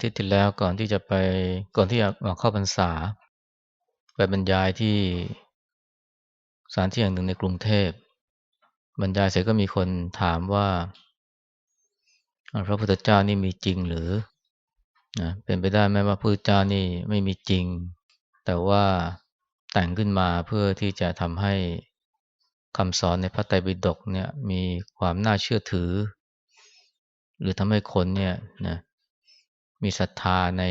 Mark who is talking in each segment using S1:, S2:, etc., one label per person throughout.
S1: ที่ที่แล้วก่อนที่จะไปก่อนที่จะมาเข้าพรรษา ไปบรรยายที่สถานที่แห่งหนึ่งในกรุงเทพ บรรยายเสร็จก็มีคนถามว่า พระพุทธเจ้านี่มีจริงหรือนะเป็นไปได้ไหมว่าพระพุทธเจ้านี่ไม่มีจริง แต่ว่าแต่งขึ้นมาเพื่อที่จะทำให้คำสอนในพระไตรปิฎกเนี่ยมีความน่าเชื่อถือ หรือทำให้คนเนี่ยนะ มีศรัทธาใน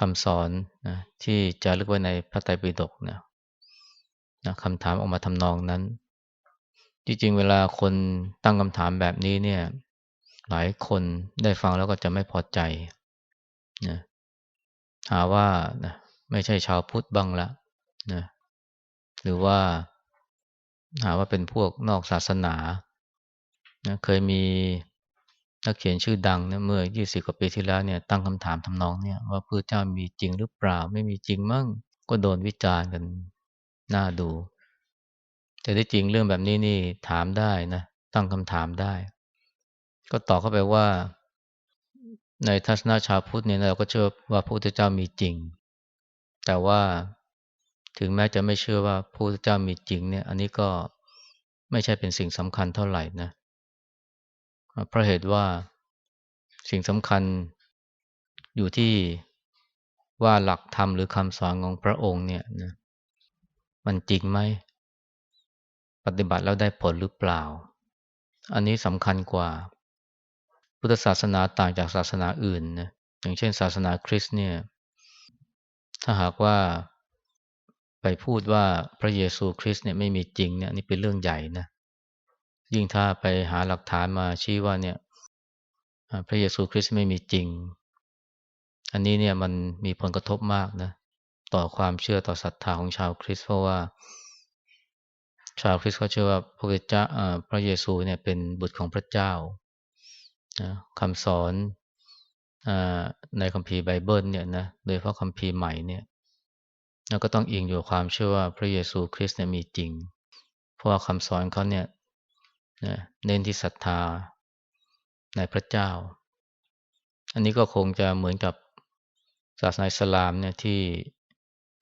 S1: คำสอนนะที่จะลึกไว้ในพระไตรปิฎกนะนะคำถามออกมาทำนองนั้น จริงๆ เวลาคนตั้งคำถามแบบนี้เนี่ย หลายคนได้ฟังแล้วก็จะไม่พอใจนะหาว่านะไม่ใช่ชาวพุทธบ้างละนะหรือว่าหาว่าเป็นพวกนอกศาสนานะเคยมี นักเขียนชื่อดังนะเมื่อ 20 กว่าปีที่แล้วเนี่ยตั้งคำถามทำนองเนี่ยว่าพระเจ้ามีจริงหรือเปล่าไม่มีจริงมั่งก็โดนวิจารณ์กันน่าดูแต่ที่จริงเรื่องแบบนี้นี่ถามได้นะตั้งคำถามได้ ก็ตอบเข้าไปว่า ในทัศนชาวพุทธเนี่ยเราก็เชื่อว่าพระพุทธเจ้ามีจริง แต่ว่าถึงแม้จะไม่เชื่อว่าพระพุทธเจ้ามีจริงเนี่ย อันนี้ก็ไม่ใช่เป็นสิ่งสำคัญเท่าไหร่นะ เพราะเหตุว่าสิ่งสำคัญอยู่ที่ว่าหลักธรรมหรือคำสอนของพระองค์เนี่ยนะมันจริงไหม ปฏิบัติแล้วได้ผลหรือเปล่า อันนี้สำคัญกว่า พุทธศาสนาต่างจากศาสนาอื่นนะอย่างเช่น ศาสนาคริสต์เนี่ย ถ้าหากว่าไปพูดว่าพระเยซูคริสต์เนี่ยไม่มีจริงเนี่ยนี่เป็นเรื่องใหญ่นะ ยิ่งถ้าไปหาหลักฐานมาชี้ว่าเนี่ยพระเยซูคริสต์ไม่มีจริง อันนี้เนี่ยมันมีผลกระทบมากนะ ต่อความเชื่อต่อศรัทธาของชาวคริสต์เพราะว่า ชาวคริสต์เขาเชื่อว่าพระเจ้าพระเยซูเนี่ยเป็นบุตรของพระเจ้าคำสอนในคัมภีร์ไบเบิลเนี่ยนะโดยเฉพาะคัมภีร์ใหม่เนี่ยแล้วก็ต้องอิงอยู่ความเชื่อว่าพระเยซูคริสต์เนี่ยมีจริง เพราะว่าคำสอนเขาเนี่ย เน้นที่ศรัทธาในพระเจ้า อันนี้ก็คงจะเหมือนกับศาสนาอิสลามเนี่ยที่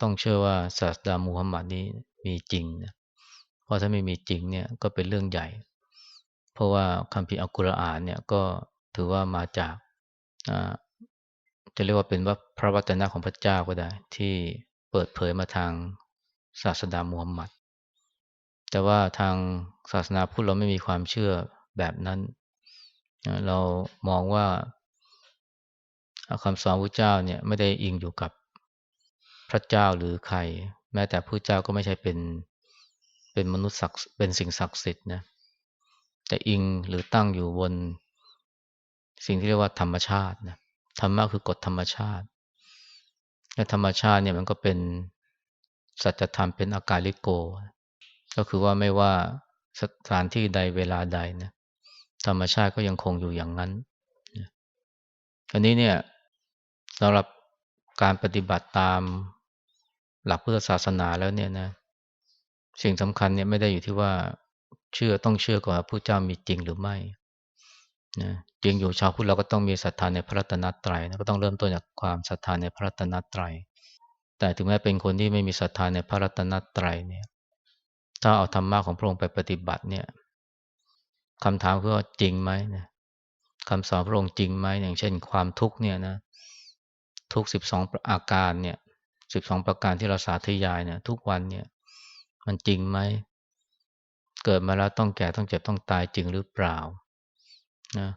S1: ต้องเชื่อว่าศาสดามูฮัมหมัดนี้มีจริงนะเพราะถ้าไม่มีจริงเนี่ยก็เป็นเรื่องใหญ่ เพราะว่าคัมภีร์อัลกุรอานเนี่ยก็ถือว่ามาจากจะเรียกว่าเป็นว่าพระวจนะของพระเจ้าก็ได้ ที่เปิดเผยมาทางศาสดามูฮัมหมัดแต่ว่าทาง ศาสนาพุทธเราไม่มีความเชื่อแบบนั้น เรามองว่าคำสอนพระเจ้าเนี่ยไม่ได้อิงอยู่กับพระเจ้าหรือใคร แม้แต่พระเจ้าก็ไม่ใช่เป็นเป็นมนุษย์ศักดิ์เป็นสิ่งศักดิ์สิทธิ์นะแต่อิงหรือตั้งอยู่บนสิ่งที่เรียกว่าธรรมชาตินะธรรมะคือกฎธรรมชาติ และธรรมชาติเนี่ยมันก็เป็นสัจธรรมเป็นอากาลิโก ก็คือว่าไม่ว่า สถานที่ใดเวลาใดนะธรรมชาติก็ยังคงอยู่อย่างนั้นอันนี้เนี่ยสำหรับการปฏิบัติตามหลักพุทธศาสนาแล้วเนี่ยนะสิ่งสำคัญเนี่ยไม่ได้อยู่ที่ว่าเชื่อต้องเชื่อก่อนว่าพระเจ้ามีจริงหรือไม่นะจริงอยู่ชาวพุทธเราก็ต้องมีศรัทธาในพระรัตนตรัยนะก็ต้องเริ่มต้นจากความศรัทธาในพระรัตนตรัยแต่ถึงแม้เป็นคนที่ไม่มีศรัทธาในพระรัตนตรัยเนี่ย ถ้าเอาธรรมะของพระองค์ไปปฏิบัติเนี่ยคำถามคือว่าจริงไหมนะคำสอนพระองค์จริงไหมอย่างเช่น ความทุกข์เนี่ยนะทุกสิบสองอาการเนี่ยสิบสองประการที่เราสาธยายเนี่ยทุกวันเนี่ยมันจริงไหมเกิดมาแล้วต้องแก่ต้องเจ็บต้องตายจริงหรือเปล่านะ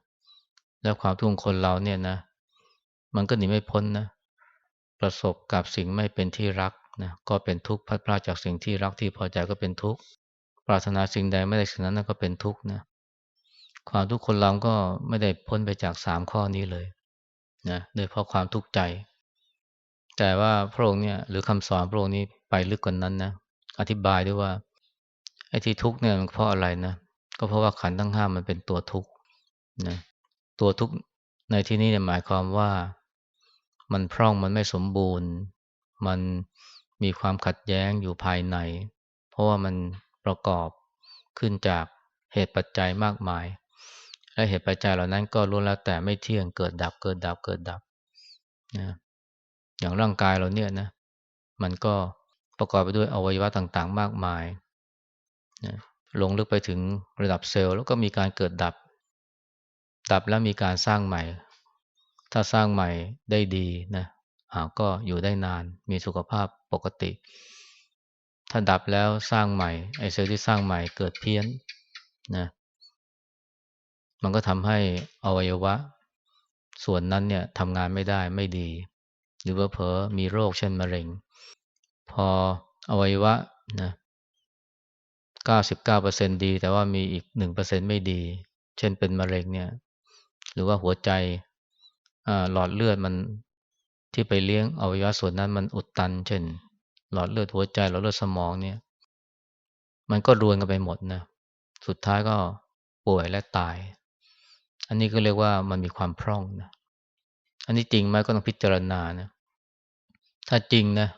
S1: แล้วความทุกข์คนเราเนี่ยนะ มันก็หนีไม่พ้นนะ ประสบกับสิ่งไม่เป็นที่รัก นะก็เป็นทุกข์พัดพลาดจากสิ่งที่รักที่พอใจก็เป็นทุกข์ปรารถนาสิ่งใดไม่ได้สิ่งนั้นก็เป็นทุกข์นะความทุกข์คนเราก็ไม่ได้พ้นไปจากสามข้อนี้เลยนะโดยเพราะความทุกข์ใจ แต่ว่าพระองค์เนี่ยหรือคำสอนพระองค์นี้ไปลึกกว่านั้นนะอธิบายด้วยว่าไอ้ที่ทุกข์เนี่ยมันเพราะอะไรนะก็เพราะว่าขันทั้งห้ามันเป็นตัวทุกข์นะตัวทุกข์ในที่นี้เนี่ยหมายความว่า มันพร่องมันไม่สมบูรณ์ มัน มีความขัดแย้งอยู่ภายใน เพราะว่ามันประกอบขึ้นจากเหตุปัจจัยมากมาย และเหตุปัจจัยเหล่านั้นก็ล้วนแล้วแต่ไม่เที่ยงเกิดดับเกิดดับเกิดดับนะอย่างร่างกายเราเนี่ยนะ มันก็ประกอบไปด้วยอวัยวะต่างๆ มากมายนะลงลึกไปถึงระดับเซลล์แล้วก็มีการเกิดดับ ดับแล้วมีการสร้างใหม่ ถ้าสร้างใหม่ได้ดีนะ ก็อยู่ได้นาน มีสุขภาพปกติ ถ้าดับแล้วสร้างใหม่ ไอเซลล์ที่สร้างใหม่เกิดเพี้ยนนะมันก็ทำให้อวัยวะ ส่วนนั้นเนี่ยทำงานไม่ได้ไม่ดี หรือว่าเพอมีโรคเช่นมะเร็ง พออวัยวะนะ99%ดี แต่ว่ามีอีก 1%ไม่ดี เช่นเป็นมะเร็งเนี่ย หรือว่าหัวใจหลอดเลือดมัน ที่ไปเลี้ยงอวัยวะส่วนนั้นมันอุดตัน เช่น หลอดเลือดหัวใจหลอดเลือดสมองเนี่ย มันก็รวนกันไปหมดนะสุดท้ายก็ป่วยและตาย อันนี้ก็เรียกว่ามันมีความพร่องนะอันนี้จริงไหมก็ต้องพิจารณานะถ้าจริงนะ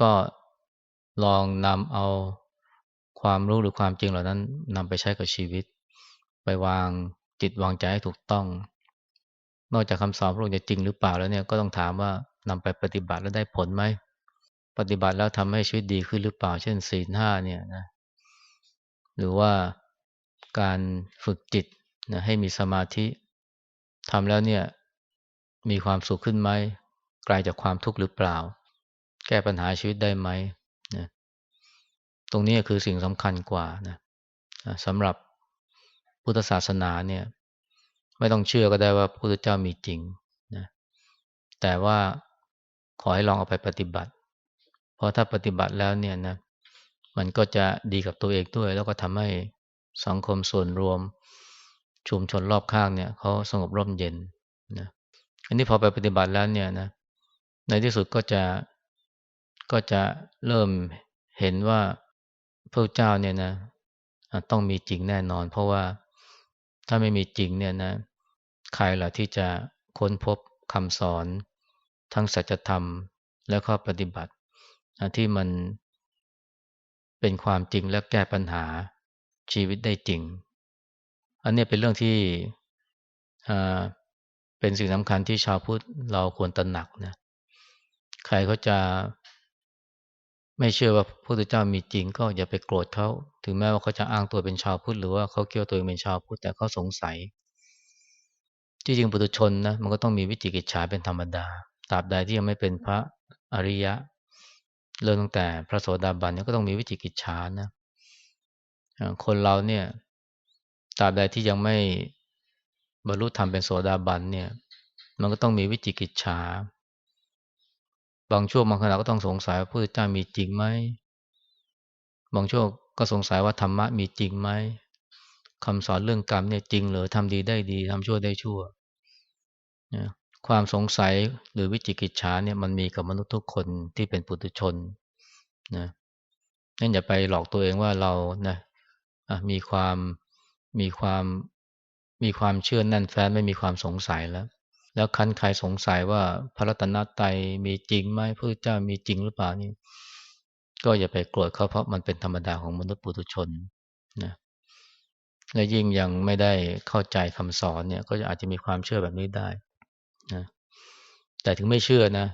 S1: ก็ลองนำเอาความรู้หรือความจริงเหล่านั้นนำไปใช้กับชีวิต ไปวางจิตวางใจให้ถูกต้อง นอกจากคำสอนพระองค์จะจริงหรือเปล่าแล้วเนี่ยก็ต้องถามว่านำไปปฏิบัติแล้วได้ผลไหมปฏิบัติแล้วทำให้ชีวิตดีขึ้นหรือเปล่า เช่นศีลห้าเนี่ยนะหรือว่าการฝึกจิตนะให้มีสมาธิทำแล้วเนี่ยมีความสุขขึ้นไหมไกลาจากความทุกข์หรือเปล่า แก้ปัญหาชีวิตได้ไหมนะตรงนี้คือสิ่งสำคัญกว่านะสำหรับพุทธศาสนาเนี่ย ไม่ต้องเชื่อก็ได้ว่าพระพุทธเจ้ามีจริงนะแต่ว่าขอให้ลองเอาไปปฏิบัติ เพราะถ้าปฏิบัติแล้วเนี่ยนะมันก็จะดีกับตัวเองด้วย แล้วก็ทำให้สังคมส่วนรวม ชุมชนรอบข้างเนี่ยเขาสงบร่มเย็นนะอันนี้พอไปปฏิบัติแล้วเนี่ยนะในที่สุดก็จะก็จะเริ่มเห็นว่าพระเจ้าเนี่ยนะต้องมีจริงแน่นอน เพราะว่าถ้าไม่มีจริงเนี่ยนะ ใครล่ะที่จะค้นพบคำสอนทั้งสัจธรรมและข้อปฏิบัติ ที่มันเป็นความจริงและแก้ปัญหาชีวิตได้จริง อันนี้เป็นเรื่องที่เป็นสิ่งสำคัญที่ชาวพุทธเราควรตระหนักนะใครเขาจะไม่เชื่อว่าพระพุทธเจ้ามีจริง ก็อย่าไปโกรธเขาถึงแม้ว่าเขาจะอ้างตัวเป็นชาวพุทธหรือว่าเขาเกี่ยวตัวเองเป็นชาวพุทธแต่เขาสงสัย ที่จริงปุถุชนนะมันก็ต้องมีวิจิกิจฉาเป็นธรรมดาตราบใดที่ยังไม่เป็นพระอริยะ เริ่มตั้งแต่พระโสดาบันก็ต้องมีวิจิกิจฉานะคนเราเนี่ยตราบใดที่ยังไม่บรรลุธรรมเป็นโสดาบันเนี่ย มันก็ต้องมีวิจิกิจฉาบางช่วงบางขณะก็ต้องสงสัยว่าพระพุทธเจ้ามีจริงไหมบางช่วงก็สงสัยว่าธรรมะมีจริงไหม คำสอนเรื่องกรรมเนี่ยจริงหรือทำดีได้ดีทำชั่วได้ชั่วความสงสัยหรือวิจิกิจฉาเนี่ยมันมีกับมนุษย์ทุกคนที่เป็นปุถุชนนะนั่นอย่าไปหลอกตัวเองว่าเรานะมีความมีความมีความเชื่อแน่นแฟ้นไม่มีความสงสัยแล้ว แล้วคันใครสงสัยว่าพระรัตนตรัยมีจริงไหมพระเจ้ามีจริงหรือเปล่านี่ก็อย่าไปโกรธเขาเพราะมันเป็นธรรมดาของมนุษย์ปุถุชนนะ และยิ่งยังไม่ได้เข้าใจคำสอนเนี่ย ก็อาจจะมีความเชื่อแบบนี้ได้นะแต่ถึงไม่เชื่อนะ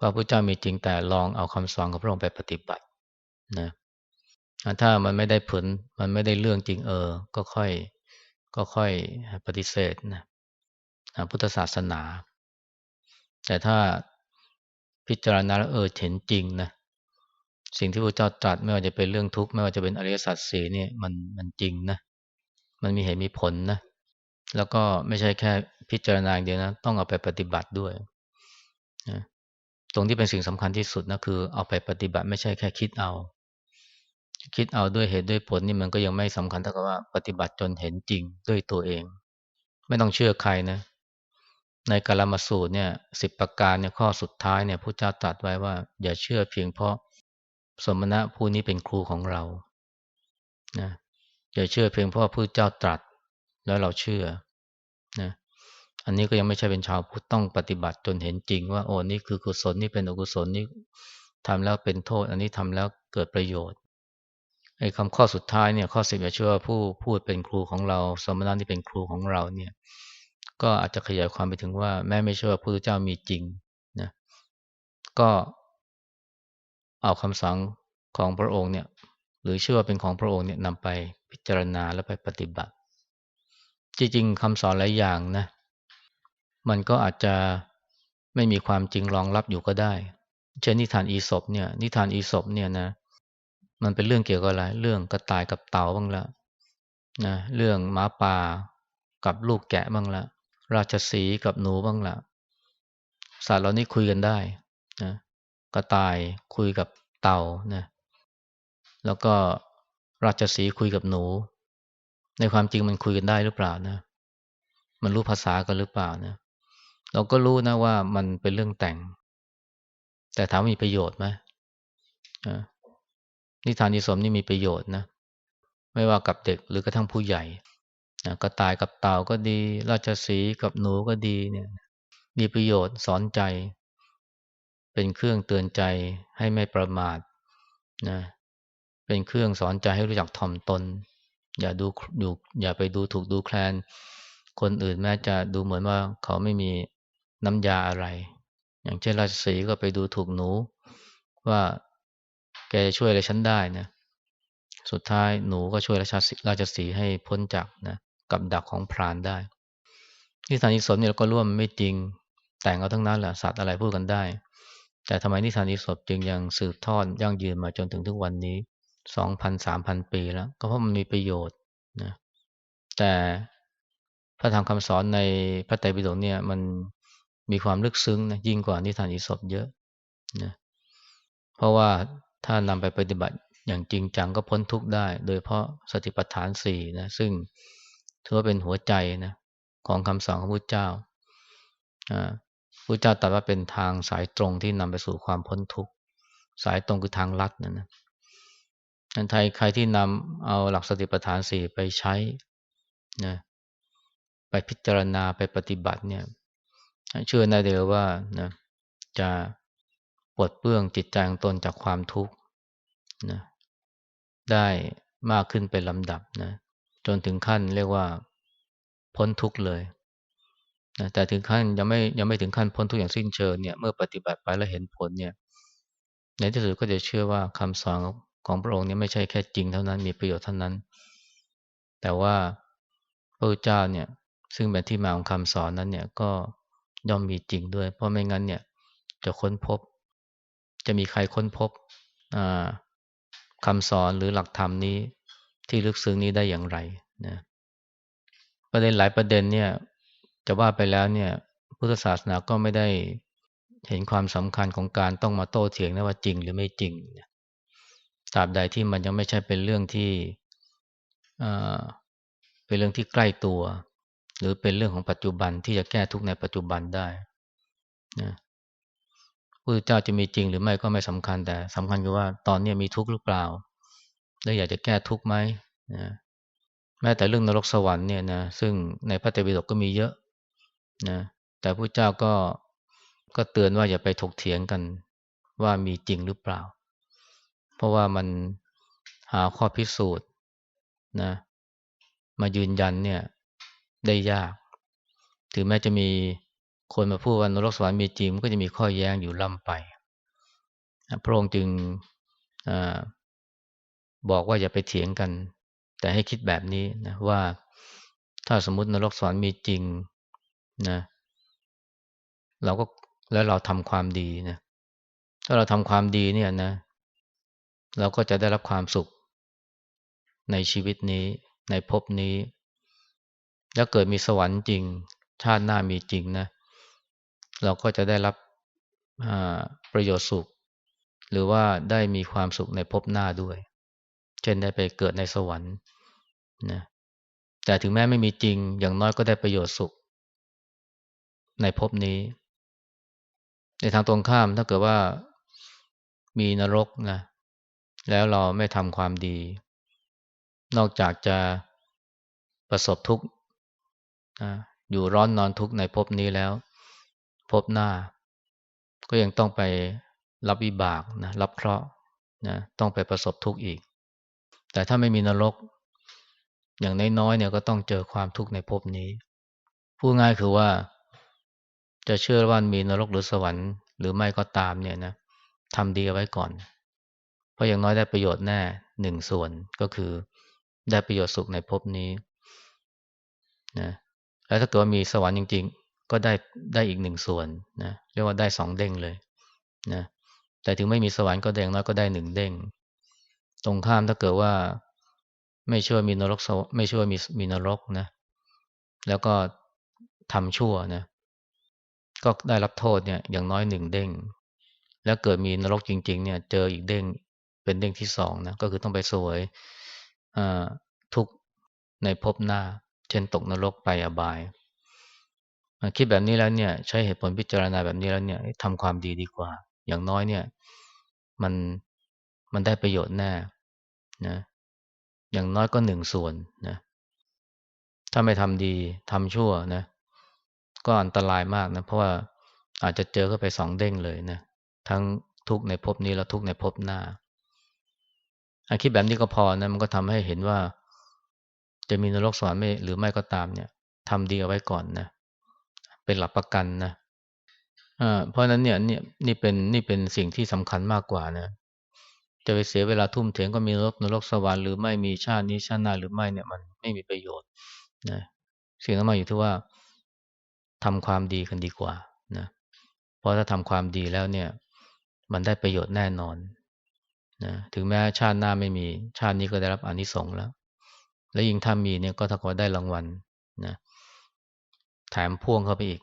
S1: ว่าพระเจ้ามีจริงแต่ลองเอาคำสอนของพระองค์ไปปฏิบัตินะถ้ามันไม่ได้ผลมันไม่ได้เรื่องจริงเออ ก็ค่อยก็ค่อยปฏิเสธนะพุทธศาสนา แต่ถ้าพิจารณาแล้วเออเห็นจริงนะ สิ่งที่พระเจ้าตรัสไม่ว่าจะเป็นเรื่องทุกข์ไม่ว่าจะเป็นอริยสัจสีเนี่ยมันมันจริงนะมันมีเหตุมีผลนะแล้วก็ไม่ใช่แค่พิจารณาอย่างเดียวนะต้องเอาไปปฏิบัติด้วยนะตรงที่เป็นสิ่งสำคัญที่สุดนะคือเอาไปปฏิบัติไม่ใช่แค่คิดเอา คิดเอาด้วยเหตุด้วยผลนี่มันก็ยังไม่สำคัญเท่ากับว่าปฏิบัติจนเห็นจริงด้วยตัวเอง ไม่ต้องเชื่อใครนะในกาลมาสูตรเนี่ยสิบประการเนี่ยข้อสุดท้ายเนี่ยพระเจ้าตรัสไว้ว่า อย่าเชื่อเพียงเพราะ สมณะผู้นี้เป็นครูของเรานะอย่าเชื่อเพียงเพราะพระเจ้าตรัส แล้วเราเชื่อนะอันนี้ก็ยังไม่ใช่เป็นชาวพุทธต้องปฏิบัติจนเห็นจริงว่าโอ้นี่คือกุศลนี่เป็นอกุศลนี่ทำแล้วเป็นโทษ อันนี้ทำแล้วเกิดประโยชน์ไอ้คำข้อสุดท้ายเนี่ยข้อสิบอย่าเชื่อว่าผู้พูดเป็นครูของเรา สมณะที่เป็นครูของเราเนี่ย ก็อาจจะขยายความไปถึงว่าแม้ไม่เชื่อว่าพระพุทธเจ้ามีจริงนะก็ เอาคำสั่งของพระองค์เนี่ยหรือเชื่อว่าเป็นของพระองค์เนี่ยนำไปพิจารณาและไปปฏิบัติ จริงๆคำสอนหลายอย่างนะมันก็อาจจะไม่มีความจริงรองรับอยู่ก็ได้ เช่นนิทานอีศบเนี่ยนิทานอีศบเนี่ยนะมันเป็นเรื่องเกี่ยวกับอะไรเรื่องกระต่ายกับเต่าบ้างละนะเรื่องหมาป่ากับลูกแกะบ้างละราชสีกับหนูบ้างละสัตว์เหล่านี้คุยกันได้นะ กระต่ายคุยกับเต่านะแล้วก็ราชสีคุยกับหนู ในความจริงมันคุยกันได้หรือเปล่านะ มันรู้ภาษากันหรือเปล่านะ เราก็รู้นะว่ามันเป็นเรื่องแต่ง แต่ถามมีประโยชน์ไหมนิทานนิสมนี่มีประโยชน์นะ ไม่ว่ากับเด็กหรือกระทั่งผู้ใหญ่กระต่ายกับเต่าก็ดี ราชสีกับหนูก็ดีเนี่ย มีประโยชน์สอนใจ เป็นเครื่องเตือนใจให้ไม่ประมาทนะเป็นเครื่องสอนใจให้รู้จักถ่อมตน อย่าดูอยู่อย่าไปดูถูกดูแคลน คนอื่นแม้จะดูเหมือนว่าเขาไม่มีน้ำยาอะไร อย่างเช่นราชสีก็ไปดูถูกหนู ว่าแกจะช่วยอะไรฉันได้นะสุดท้ายหนูก็ช่วยราชสีราชสีให้พ้นจากนะกับดักของพรานได้นิทานอิศเนี่ยเราก็ร่วมไม่จริงแต่งเอาทั้งนั้นแหละสัตว์อะไรพูดกันได้ แต่ทำไมนิทานอิศจึงยังสืบทอดยั่งยืนมาจนถึงทุกวันนี้สองพันสามพันปีแล้ว ก็เพราะมันมีประโยชน์นะแต่พระธรรมคำสอนในพระไตรปิฎกเนี่ยมันมีความลึกซึ้งนะยิ่งกว่านิทานอิศบเยอะนะเพราะว่าถ้านำไปปฏิบัติอย่างจริงจังก็พ้นทุกข์ได้ โดยเพราะสติปัฏฐานสี่นะซึ่งถือว่าเป็นหัวใจนะของคำสอนของพระเจ้า พระเจ้าตรัสว่าเป็นทางสายตรงที่นำไปสู่ความพ้นทุกข์ สายตรงคือทางลัดนะนะอันไทยใครที่นำเอาหลักสติปัฏฐานสี่ไปใช้นะไปพิจารณาไปปฏิบัติเนี่ย เชื่อได้เลยว่านะจะปลดเปลื้องจิตใจของตนจากความทุกข์นะได้มากขึ้นเป็นลำดับนะจนถึงขั้นเรียกว่าพ้นทุกข์เลย นะแต่ถึงขั้นยังไม่ยังไม่ถึงขั้นพ้นทุกอย่างสิ้นเชิงเนี่ยเมื่อปฏิบัติไปแล้วเห็นผลเนี่ยในที่สุดก็จะเชื่อว่าคำสอนของพระองค์เนี้ไม่ใช่แค่จริงเท่านั้นมีประโยชน์เท่านั้น แต่ว่าพระเจ้าเนี่ยซึ่งเป็นที่มาของคำสอนนั้นเนี่ยก็ย่อมมีจริงด้วย เพราะไม่งั้นเนี่ยจะค้นพบ จะมีใครค้นพบคำสอนหรือหลักธรรมนี้ที่ลึกซึ้งนี้ได้อย่างไรนะประเด็นหลายประเด็นเนี่ย จะว่าไปแล้วเนี่ย พุทธศาสนาก็ไม่ได้เห็นความสำคัญของการต้องมาโต้เถียงนะว่าจริงหรือไม่จริงตราบใดที่มันยังไม่ใช่เป็นเรื่องที่เป็นเรื่องที่ใกล้ตัว หรือเป็นเรื่องของปัจจุบันที่จะแก้ทุกข์ในปัจจุบันได้นะพระเจ้าจะมีจริงหรือไม่ก็ไม่สำคัญแต่สำคัญคือว่าตอนนี้มีทุกข์หรือเปล่า แล้วอยากจะแก้ทุกข์ไหมนะแม้แต่เรื่องนรกสวรรค์เนี่ยนะซึ่งในพระเตปิฎกก็มีเยอะ นะแต่พระเจ้าก็ก็เตือนว่าอย่าไปถกเถียงกันว่ามีจริงหรือเปล่า เพราะว่ามันหาข้อพิสูจน์นะมายืนยันเนี่ยได้ยาก ถึงแม้จะมีคนมาพูดว่านรกสวรรค์มีจริงมันก็จะมีข้อแย้งอยู่ล่ำไป พระองค์จึงอบอกว่าอย่าไปเถียงกัน แต่ให้คิดแบบนี้นะว่าถ้าสมมตินรกสวรรค์มีจริง นะเราก็แล้วเราทำความดีนะถ้าเราทำความดีเนี่ยนะ เราก็จะได้รับความสุข ในชีวิตนี้ ในภพนี้ แล้วเกิดมีสวรรค์จริง ชาติหน้ามีจริงนะ เราก็จะได้รับประโยชน์สุข หรือว่าได้มีความสุขในภพหน้าด้วย เช่นได้ไปเกิดในสวรรค์นะแต่ถึงแม้ไม่มีจริง อย่างน้อยก็ได้ประโยชน์สุข ในภพนี้ ในทางตรงข้ามถ้าเกิดว่ามีนรกนะแล้วเราไม่ทำความดี นอกจากจะประสบทุกข์อยู่ร้อนนอนทุกข์ในภพนี้แล้วภพหน้า ก็ยังต้องไปรับวิบากนะรับเคราะห์นะต้องไปประสบทุกข์อีก แต่ถ้าไม่มีนรก อย่างน้อยๆเนี่ยก็ต้องเจอความทุกข์ในภพนี้ พูดง่ายคือว่า จะเชื่อว่ามีนรกหรือสวรรค์หรือไม่ก็ตามเนี่ยนะทำดีเอาไว้ก่อน เพราะอย่างน้อยได้ประโยชน์แน่หนึ่งส่วนก็คือได้ประโยชน์สุขในภพนี้นะแล้วถ้าเกิดว่ามีสวรรค์จริง ๆ ก็ได้ได้อีกหนึ่งส่วนนะเรียกว่าได้สองเด้งเลยนะแต่ถึงไม่มีสวรรค์ก็แดงน้อยก็ได้หนึ่งเด้ง ตรงข้ามถ้าเกิดว่าไม่ช่วยมีนรกไม่ช่วยมีมีนรกนะ แล้วก็ทำชั่วนะ ก็ได้รับโทษเนี่ยอย่างน้อยหนึ่งเด้ง แล้วเกิดมีนรกจริง ๆ เนี่ยเจออีกเด้งเป็นเด้งที่สองนะก็คือต้องไปสวยทุกในภพหน้า เช่นตกนรกไปอบาย คิดแบบนี้แล้วเนี่ย ใช้เหตุผลพิจารณาแบบนี้แล้วเนี่ยทำความดีดีกว่า อย่างน้อยเนี่ย มันมันได้ประโยชน์แน่นะอย่างน้อยก็หนึ่งส่วนนะถ้าไม่ทำดีทำชั่วนะ ก็อันตรายมากนะ เพราะว่าอาจจะเจอเข้าไปสองเด้งเลยนะทั้งทุกในภพนี้แล้วทุกในภพหน้าอคิดแบบนี้ก็พอนะมันก็ทำให้เห็นว่า จะมีนรกสวรรค์ไม่หรือไม่ก็ตามเนี่ยทำดีเอาไว้ก่อนนะเป็นหลักประกันนะเพราะนั้นเนี่ยนี่นี่เป็นนี่เป็นสิ่งที่สำคัญมากกว่านะ จะไปเสียเวลาทุ่มเทก็มีนรกนรกสวรรค์หรือไม่มีชาตินี้ชาติหน้าหรือไม่เนี่ยมันไม่มีประโยชน์นะสิ่งที่มาอยู่ที่ว่า ทำความดีกันดีกว่านะเพราะถ้าทำความดีแล้วเนี่ย มันได้ประโยชน์แน่นอนนะถึงแม้ชาติหน้าไม่มีชาตินี้ก็ได้รับอนิสงส์แล้ว และยิ่งถ้ามีเนี่ยก็ถ้าก็ได้รางวัลนะแถมพ่วงเข้าไปอีก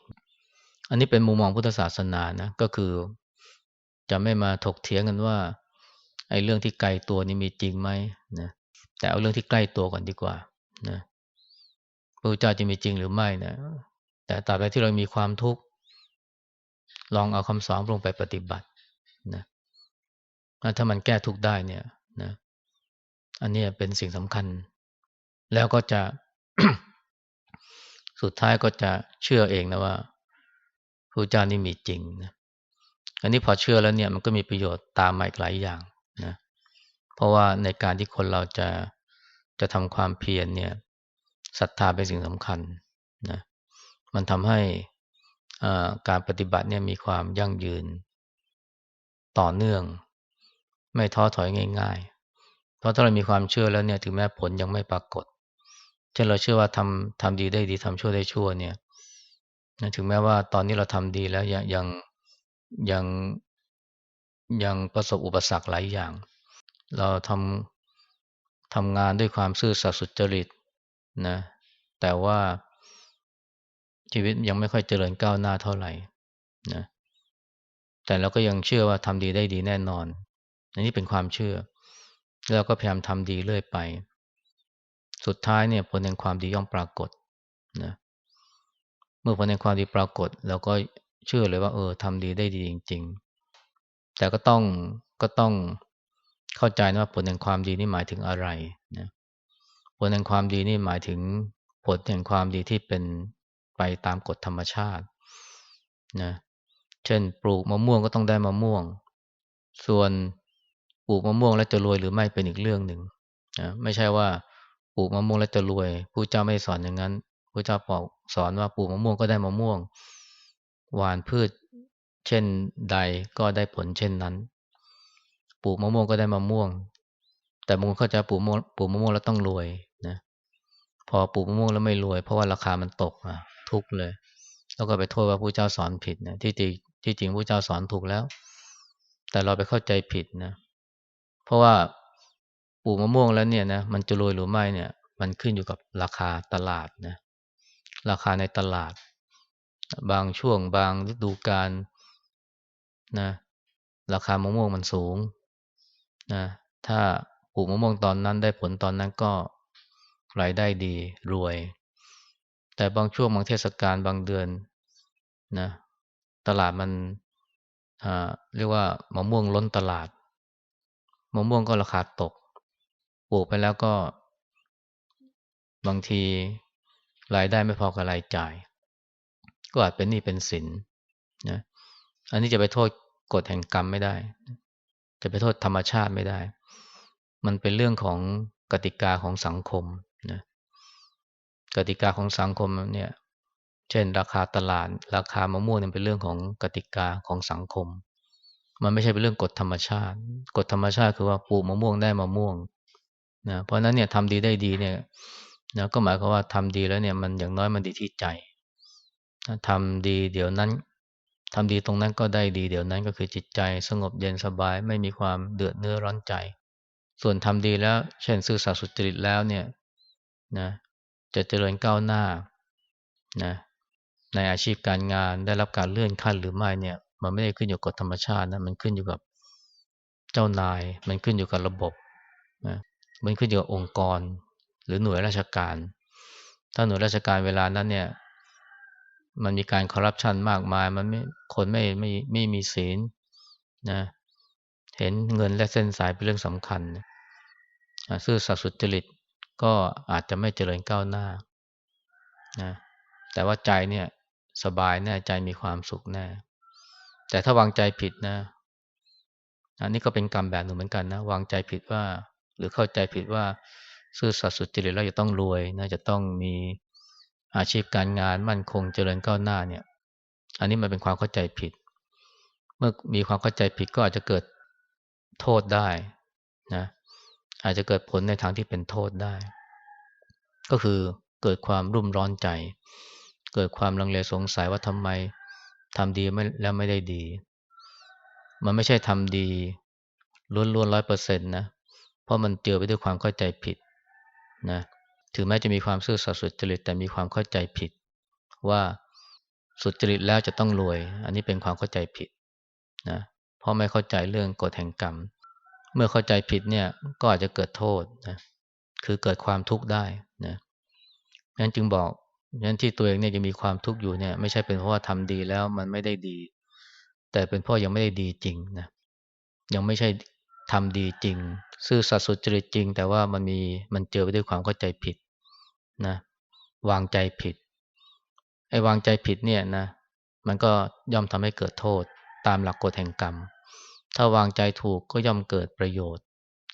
S1: อันนี้เป็นมุมมองพุทธศาสนานะก็คือจะไม่มาถกเถียงกันว่าไอ้เรื่องที่ไกลตัวนี่มีจริงไหมนะแต่เอาเรื่องที่ใกล้ตัวก่อนดีกว่านะพระเจ้าจะมีจริงหรือไม่นะ แต่ตราบใดที่เรามีความทุกข์ ลองเอาคำสอนลงไปปฏิบัตินะถ้ามันแก้ทุกข์ได้เนี่ยนะอันนี้เป็นสิ่งสำคัญ แล้วก็จะสุดท้ายก็จะเชื่อเองนะว่าพระเจ้านี่มีจริงนะอันนี้พอเชื่อแล้วเนี่ยมันก็มีประโยชน์ตามมาอีกหลายอย่างนะเพราะว่าในการที่คนเราจะจะทำความเพียรเนี่ยศรัทธาเป็นสิ่งสำคัญนะ มันทำให้การปฏิบัติเนี่ยมีความยั่งยืน ต่อเนื่อง ไม่ท้อถอยง่าย ๆ เพราะถ้าเรามีความเชื่อแล้วเนี่ยถึงแม้ผลยังไม่ปรากฏ เช่นเราเชื่อว่าทำทำดีได้ดีทำชั่วได้ชั่วเนี่ยถึงแม้ว่าตอนนี้เราทำดีแล้วยังยังยังยังประสบอุปสรรคหลายอย่าง เราทำทำงานด้วยความซื่อสัตย์สุจริตนะ แต่ว่า ชีวิตยังไม่ค่อยเจริญก้าวหน้าเท่าไหร่นะแต่เราก็ยังเชื่อว่าทำดีได้ดีแน่นอน อันนี้เป็นความเชื่อ แล้วก็พยายามทำดีเรื่อยไป สุดท้ายเนี่ยผลแห่งความดีย่อมปรากฏนะเมื่อผลแห่งความดีปรากฏเราก็เชื่อเลยว่า เออทำดีได้ดีจริง ๆ แต่ก็ต้องก็ต้องเข้าใจนะว่าผลแห่งความดีนี่หมายถึงอะไรนะผลแห่งความดีนี่หมายถึงผลแห่งความดีที่เป็น ไปตามกฎธรรมชาตินะเช่น ปลูกมะม่วงก็ต้องได้มะม่วง ส่วนปลูกมะม่วงแล้วจะรวยหรือไม่เป็นอีกเรื่องหนึ่งนะไม่ใช่ว่าปลูกมะม่วงแล้วจะรวยผู้เจ้าไม่สอนอย่างนั้นผู้เจ้าบอกสอนว่าปลูกมะม่วงก็ได้มะม่วง หวานพืช เช่นใดก็ได้ผลเช่นนั้น ปลูกมะม่วงก็ได้มะม่วง แต่บางคนเข้าใจปลูกมะปลูกมะม่วงแล้วต้องรวยนะพอปลูกมะม่วงแล้วไม่รวย เพราะว่าราคามันตกอะ ทุกเลย แล้วก็ไปโทษว่าผู้เจ้าสอนผิดนะที่จริงที่จริงผู้เจ้าสอนถูกแล้ว แต่เราไปเข้าใจผิดนะ เพราะว่าปลูกมะม่วงแล้วเนี่ยนะมันจะรวยหรือไม่เนี่ย มันขึ้นอยู่กับราคาตลาดนะราคาในตลาด บางช่วงบางฤดูกาลนะราคามะม่วงมันสูงนะถ้าปลูกมะม่วงตอนนั้นได้ผลตอนนั้นก็รายได้ดีรวย แต่บางช่วงบางเทศกาลบางเดือนนะตลาดมันเรียกว่ามะม่วงล้นตลาดมะม่วงก็ราคาตก ปลูกไปแล้วก็ บางทีรายได้ไม่พอกับรายจ่าย ก็อาจเป็นหนี้เป็นสินนะอันนี้จะไปโทษกฎแห่งกรรมไม่ได้ จะไปโทษธรรมชาติไม่ได้ มันเป็นเรื่องของกติกาของสังคม กติกาของสังคมเนี่ยเช่น ราคาตลาด ราคามะม่วงเนี่ยเป็นเรื่องของกติกาของสังคม มันไม่ใช่เป็นเรื่องกฎธรรมชาติ กฎธรรมชาติคือว่าปลูกมะม่วงได้มะม่วงนะเพราะนั้นเนี่ยทำดีได้ดีเนี่ยนะก็หมายความว่าทำดีแล้วเนี่ยมันอย่างน้อยมันดีที่ใจทำดีเดี๋ยวนั้นทำดีตรงนั้นก็ได้ดีเดี๋ยวนั้นก็คือจิตใจสงบเย็นสบาย ไม่มีความเดือดเนื้อร้อนใจ ส่วนทำดีแล้ว เช่นซื่อสัตย์สุจริตแล้วเนี่ยนะ จะเจริญก้าวหน้านะในอาชีพการงานได้รับการเลื่อนขั้นหรือไม่เนี่ย มันไม่ได้ขึ้นอยู่กับธรรมชาตินะมันขึ้นอยู่กับเจ้านาย มันขึ้นอยู่กับระบบนะมันขึ้นอยู่กับองค์กร หรือหน่วยราชการ ถ้าหน่วยราชการเวลานั้นเนี่ย มันมีการคอร์รัปชันมากมาย มันไม่คนไม่ไม่ไม่มีศีลนะเห็นเงินและเส้นสายเป็นเรื่องสำคัญซื่อสัตย์สุจริต ก็อาจจะไม่เจริญก้าวหน้านะแต่ว่าใจเนี่ยสบายแน่ใจมีความสุขแน่แต่ถ้าวางใจผิดนะอันนี้ก็เป็นกรรมแบบหนึ่งเหมือนกันนะวางใจผิดว่า หรือเข้าใจผิดว่าซื่อสัตย์สุจริตแล้วจะต้องรวยนะจะต้องมีอาชีพการงานมั่นคงเจริญก้าวหน้าเนี่ย อันนี้มันเป็นความเข้าใจผิด เมื่อมีความเข้าใจผิดก็อาจจะเกิดโทษได้นะ อาจจะเกิดผลในทางที่เป็นโทษได้ ก็คือเกิดความรุ่มร้อนใจ เกิดความลังเลสงสัยว่าทำไมทำดีไม่แล้วไม่ได้ดี มันไม่ใช่ทำดีล้วนๆร้อยเปอร์เซ็นต์นะ เพราะมันเจือไปด้วยความเข้าใจผิดนะถึงแม้จะมีความซื่อสัตย์สุจริตแต่มีความเข้าใจผิด ว่าสุจริตแล้วจะต้องรวย อันนี้เป็นความเข้าใจผิดนะเพราะไม่เข้าใจเรื่องกฎแห่งกรรม เมื่อเข้าใจผิดเนี่ยก็อาจจะเกิดโทษนะคือเกิดความทุกข์ได้นะนั้นจึงบอกนั้นที่ตัวเองเนี่ยจะมีความทุกข์อยู่เนี่ย ไม่ใช่เป็นเพราะว่าทำดีแล้วมันไม่ได้ดี แต่เป็นเพราะยังไม่ได้ดีจริงนะยังไม่ใช่ทำดีจริง ซื่อสัตย์สุจริตจริง แต่ว่ามันมีมันเจอไปด้วยความเข้าใจผิดนะ วางใจผิดไอ้วางใจผิดเนี่ยนะ มันก็ย่อมทำให้เกิดโทษตามหลักกฎแห่งกรรม ถ้าวางใจถูกก็ย่อมเกิดประโยชน์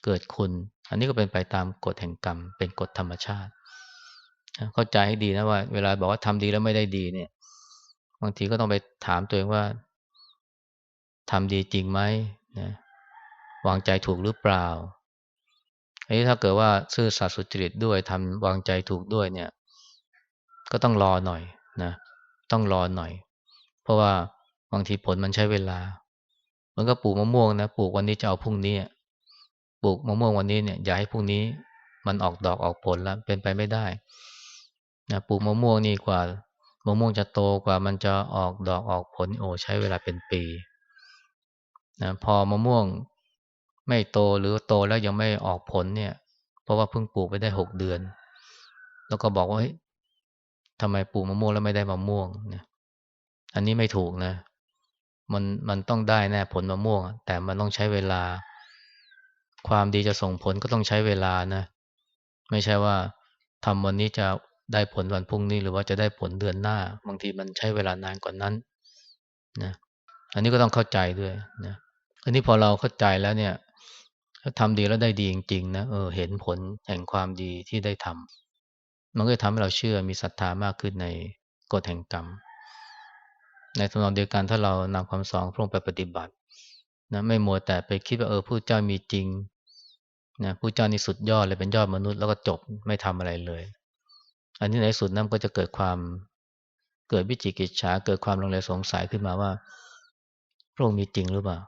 S1: เกิดคุณ อันนี้ก็เป็นไปตามกฎแห่งกรรม เป็นกฎธรรมชาติ เข้าใจให้ดีนะว่า เวลาบอกว่าทำดีแล้วไม่ได้ดีเนี่ย บางทีก็ต้องไปถามตัวเองว่าทำดีจริงไหมนะวางใจถูกหรือเปล่าอันนี้ถ้าเกิดว่าซื่อสัตย์สุจริตด้วยทำวางใจถูกด้วยเนี่ย ก็ต้องรอหน่อยนะ ต้องรอหน่อย เพราะว่าบางทีผลมันใช้เวลา มันก็ปลูกมะม่วงนะปลูกวันนี้จะเอาพรุ่งนี้ปลูกมะม่วงวันนี้เนี่ยอย่าให้พรุ่งนี้ มันออกดอกออกผลแล้วเป็นไปไม่ได้นะปลูกมะม่วงนี่กว่ามะม่วงจะโตกว่ามันจะออกดอกออกผลโอ้ใช้เวลาเป็นปีนะพอมะม่วงไม่โตหรือโตแล้วยังไม่ออกผลเนี่ย เพราะว่าเพิ่งปลูกไปได้หกเดือน แล้วก็บอกว่าเฮ้ยทำไมปลูกมะม่วงแล้วไม่ได้มะม่วงเนี่ยอันนี้ไม่ถูกนะ มันมันต้องได้แน่ผลมะม่วง แต่มันต้องใช้เวลา ความดีจะส่งผลก็ต้องใช้เวลานะ ไม่ใช่ว่าทำวันนี้จะได้ผลวันพรุ่งนี้ หรือว่าจะได้ผลเดือนหน้า บางทีมันใช้เวลานานกว่านั้นนะอันนี้ก็ต้องเข้าใจด้วยนะอันนี้พอเราเข้าใจแล้วเนี่ย ถ้าทำดีแล้วได้ดีจริงๆนะเออเห็นผลแห่งความดีที่ได้ทำมันก็จะทำให้เราเชื่อมีศรัทธามากขึ้นในกฎแห่งกรรม ในทำนองเดียวกันถ้าเรานำคำสอนพระองค์ไปปฏิบัตินะไม่มัวแต่ไปคิดว่าเออผู้เจ้ามีจริงนะผู้เจ้านี่สุดยอดเลยเป็นยอดมนุษย์แล้วก็จบไม่ทำอะไรเลย อันนี้ในสุดนั้นก็จะเกิดความเกิดวิจิกิจฉาเกิดความลงเลสงสัยขึ้นมาว่า พระองค์มีจริงหรือเปล่า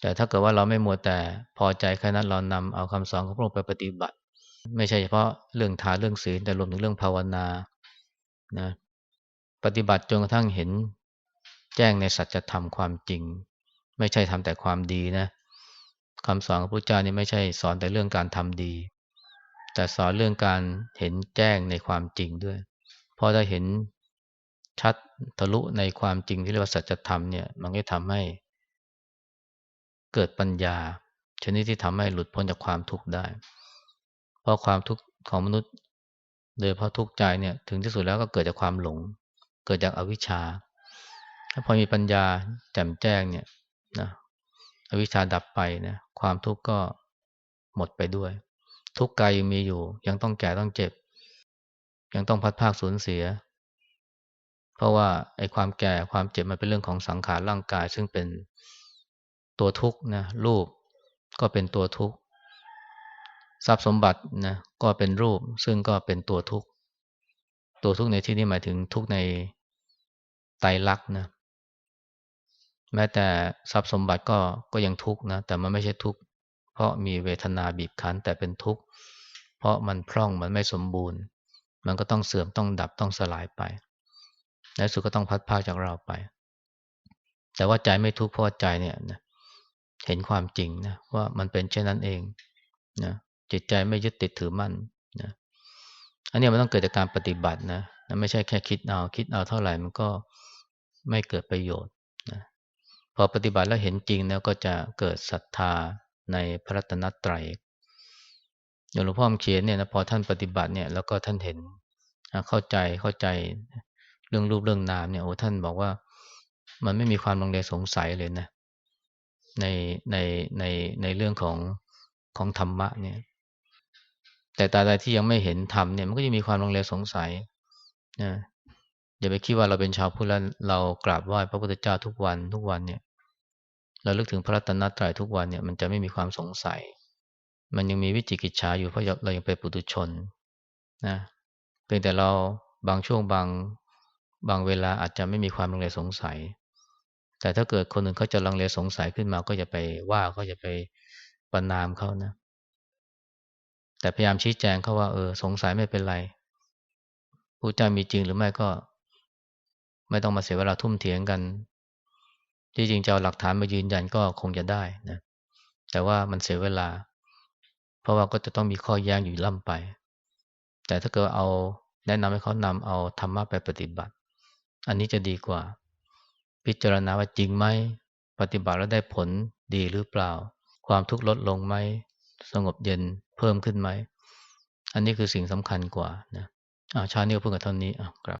S1: แต่ถ้าเกิดว่าเราไม่มัวแต่พอใจแค่นั้นเรานำเอาคำสอนของพระองค์ไปปฏิบัติ ไม่ใช่เฉพาะเรื่องทานเรื่องศีลแต่รวมถึงเรื่องภาวนานะ ปฏิบัติจนกระทั่งเห็น แจ้งในสัจธรรมความจริง ไม่ใช่ทำแต่ความดีนะคำสอนของพระเจ้านี่ไม่ใช่สอนแต่เรื่องการทำดี แต่สอนเรื่องการเห็นแจ้งในความจริงด้วยพอได้เห็นชัดทะลุในความจริงที่เรียกว่าสัจธรรมเนี่ยมันก็ทำให้เกิดปัญญา ชนิดที่ทำให้หลุดพ้นจากความทุกข์ได้ เพราะความทุกข์ของมนุษย์ โดยเพราะทุกข์ใจเนี่ยถึงที่สุดแล้วก็เกิดจากความหลง เกิดจากอวิชชา ถ้าพอมีปัญญาแจ่มแจ้งเนี่ยนะอวิชชาดับไปนะความทุกข์ก็หมดไปด้วย ทุกข์กายยังมีอยู่ ยังต้องแก่ต้องเจ็บ ยังต้องพัดภาคสูญเสีย เพราะว่าไอ้ความแก่ความเจ็บมันเป็นเรื่องของสังขารร่างกาย ซึ่งเป็นตัวทุกข์นะรูปก็เป็นตัวทุกข์ทรัพย์สมบัตินะก็เป็นรูปซึ่งก็เป็นตัวทุกข์ตัวทุกข์ในที่นี้หมายถึงทุกข์ใน ไตรลักษณ์นะแม้แต่ทรัพย์สมบัติก็ก็ยังทุกข์นะแต่มันไม่ใช่ทุกข์เพราะมีเวทนาบีบคั้นแต่เป็นทุกข์เพราะมันพร่องมันไม่สมบูรณ์ มันก็ต้องเสื่อมต้องดับต้องสลายไปในสุดก็ต้องพัดพาจากเราไป แต่ว่าใจไม่ทุกข์เพราะาใจเนี่ยนะเห็นความจริงนะว่ามันเป็นเช่นนั้นเองนะจิตใจไม่ยึดติดถือมั่นนะอันนี้มันต้องเกิดจากการปฏิบัตินะ ไม่ใช่แค่คิดเอาคิดเอาเท่าไหร่มันก็ไม่เกิดประโยชน์นะพอปฏิบัติแล้วเห็นจริงแล้วก็จะเกิดศรัทธาในพระรัตนตรัยอย่างหลวงพ่อเขียนเนี่ยนะพอท่านปฏิบัติเนี่ยแล้วก็ท่านเห็นเข้าใจเข้าใจเรื่องรูปเรื่องนามเนี่ยโอ้ท่านบอกว่ามันไม่มีความลังเลสงสัยเลยนะในในในในเรื่องของของธรรมะเนี่ย แต่ตาใดที่ยังไม่เห็นธรรมเนี่ยมันก็จะมีความลังเลสงสัย นะอย่าไปคิดว่าเราเป็นชาวพุทธแล้วเรากราบไหว้พระพุทธเจ้าทุกวันทุกวันเนี่ย เราลึกถึงพระรัตนตรัยทุกวันเนี่ยมันจะไม่มีความสงสัย มันยังมีวิจิกิจฉาอยู่เพราะเรายังเป็นปุถุชนนะเพียงแต่เราบางช่วงบางบางเวลาอาจจะไม่มีความลังเลสงสัย แต่ถ้าเกิดคนหนึ่งเขาจะลังเลสงสัยขึ้นมาก็อย่าไปว่าก็อย่าไปประนามเขานะ แต่พยายามชี้แจงเขาว่าเออสงสัยไม่เป็นไร ผู้เจ้ามีจริงหรือไม่ก็ ไม่ต้องมาเสียเวลาทุ่มเถียงกัน ที่จริงจะเอาหลักฐานมายืนยันก็คงจะได้นะแต่ว่ามันเสียเวลา เพราะว่าก็จะต้องมีข้อแย้งอยู่ล่ำไป แต่ถ้าเกิดเอาแนะนำให้เขานำเอาธรรมะไปปฏิบัติ อันนี้จะดีกว่า พิจารณาว่าจริงไหมปฏิบัติแล้วได้ผลดีหรือเปล่า ความทุกข์ลดลงไหมสงบเย็นเพิ่มขึ้นไหม อันนี้คือสิ่งสำคัญกว่านะ อาชาเนี่ยเพิ่งกับเท่านี้อะครับ